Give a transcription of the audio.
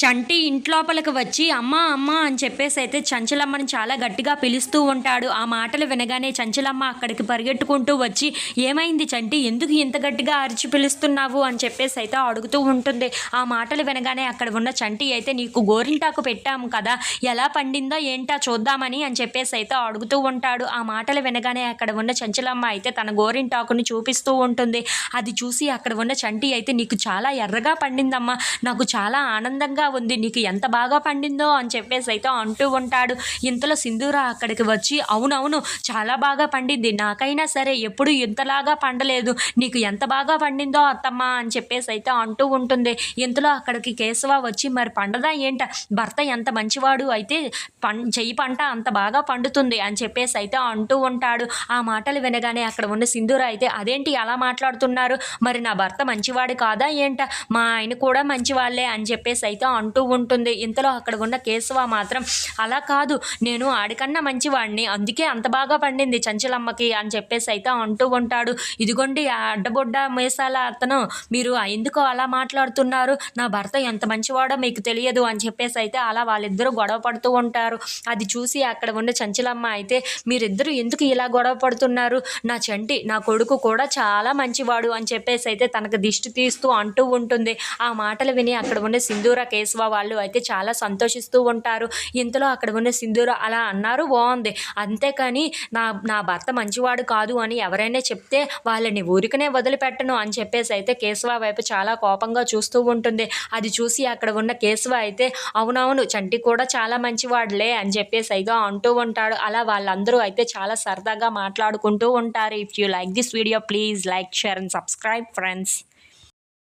చంటి ఇంట్లోపలికి వచ్చి అమ్మ అమ్మ అని చెప్పేసి అయితే చంచలమ్మని చాలా గట్టిగా పిలుస్తూ ఉంటాడు. ఆ మాటలు వినగానే చంచలమ్మ అక్కడికి పరిగెట్టుకుంటూ వచ్చి ఏమైంది చంటి? ఎందుకు ఇంత గట్టిగా అరిచి పిలుస్తున్నావు? అని చెప్పేసి అయితే అడుగుతూ ఉంటుంది. ఆ మాటలు వినగానే అక్కడ ఉన్న చంటి అయితే నీకు గోరింటాకు పెట్టాము కదా ఎలా పండిందో ఏంటా చూద్దామని అని చెప్పేసి అయితే అడుగుతూ ఉంటాడు. ఆ మాటలు వినగానే అక్కడ ఉన్న చంచలమ్మ అయితే తన గోరింటాకుని చూపిస్తూ ఉంటుంది. అది చూసి అక్కడ ఉన్న చంటి అయితే నీకు చాలా ఎర్రగా పండిందమ్మా నాకు చాలా ఆనందంగా ఉంది. నీకు ఎంత బాగా పండిందో అని చెప్పేసి అయితే అంటూ ఉంటాడు. ఇంతలో సింధూర అక్కడికి వచ్చి అవునవును చాలా బాగా పండింది. నాకైనా సరే ఎప్పుడు ఇంతలాగా పండలేదు. నీకు ఎంత బాగా పండిందో అత్తమ్మ అని చెప్పేసి అయితే అంటూ ఉంటుంది. ఇంతలో అక్కడికి కేశవ వచ్చి మరి పండదా ఏంట? భర్త ఎంత మంచివాడు అయితే పం చెయ్యి పంట అంత బాగా పండుతుంది అని చెప్పేసి అయితే అంటూ ఉంటాడు. ఆ మాటలు వినగానే అక్కడ ఉన్న సింధూర అయితే అదేంటి అలా మాట్లాడుతున్నారు? మరి నా భర్త మంచివాడు కాదా ఏంట? మా ఆయన కూడా మంచివాళ్ళే అని చెప్పేసి అయితే అంటూ ఉంటుంది. ఇంతలో అక్కడ ఉన్న కేశవ మాత్రం అలా కాదు నేను ఆడికన్నా మంచివాడిని అందుకే అంత బాగా పండింది చంచలమ్మకి అని చెప్పేసి అయితే అంటూ ఉంటాడు. ఇదిగోండి అడ్డబొడ్డ మేసాల అతను మీరు ఎందుకు అలా మాట్లాడుతున్నారు? నా భర్త ఎంత మంచివాడో మీకు తెలియదు అని చెప్పేసి అయితే అలా వాళ్ళిద్దరూ గొడవ పడుతూ ఉంటారు. అది చూసి అక్కడ ఉన్న చంచలమ్మ అయితే మీరిద్దరూ ఎందుకు ఇలా గొడవ పడుతున్నారు? నా చంటి నా కొడుకు కూడా చాలా మంచివాడు అని చెప్పేసి అయితే తనకు దిష్టి తీస్తూ అంటూ ఉంటుంది. ఆ మాటలు విని అక్కడ ఉన్న సింధూర కేశవ వాళ్ళు అయితే చాలా సంతోషిస్తూ ఉంటారు. ఇంతలో అక్కడ ఉన్న సింధూరు అలా అన్నారు బాగుంది అంతేకాని నా నా భర్త మంచివాడు కాదు అని ఎవరైనా చెప్తే వాళ్ళని ఊరికనే వదిలిపెట్టను అని చెప్పేసి అయితే కేశవ వైపు చాలా కోపంగా చూస్తూ ఉంటుంది. అది చూసి అక్కడ ఉన్న కేశవ అయితే అవునవును చంటి కూడా చాలా మంచివాడులే అని చెప్పేసి అయితే అంటూ ఉంటాడు. అలా వాళ్ళందరూ అయితే చాలా సరదాగా మాట్లాడుకుంటూ ఉంటారు. If you like this video please like share and subscribe friends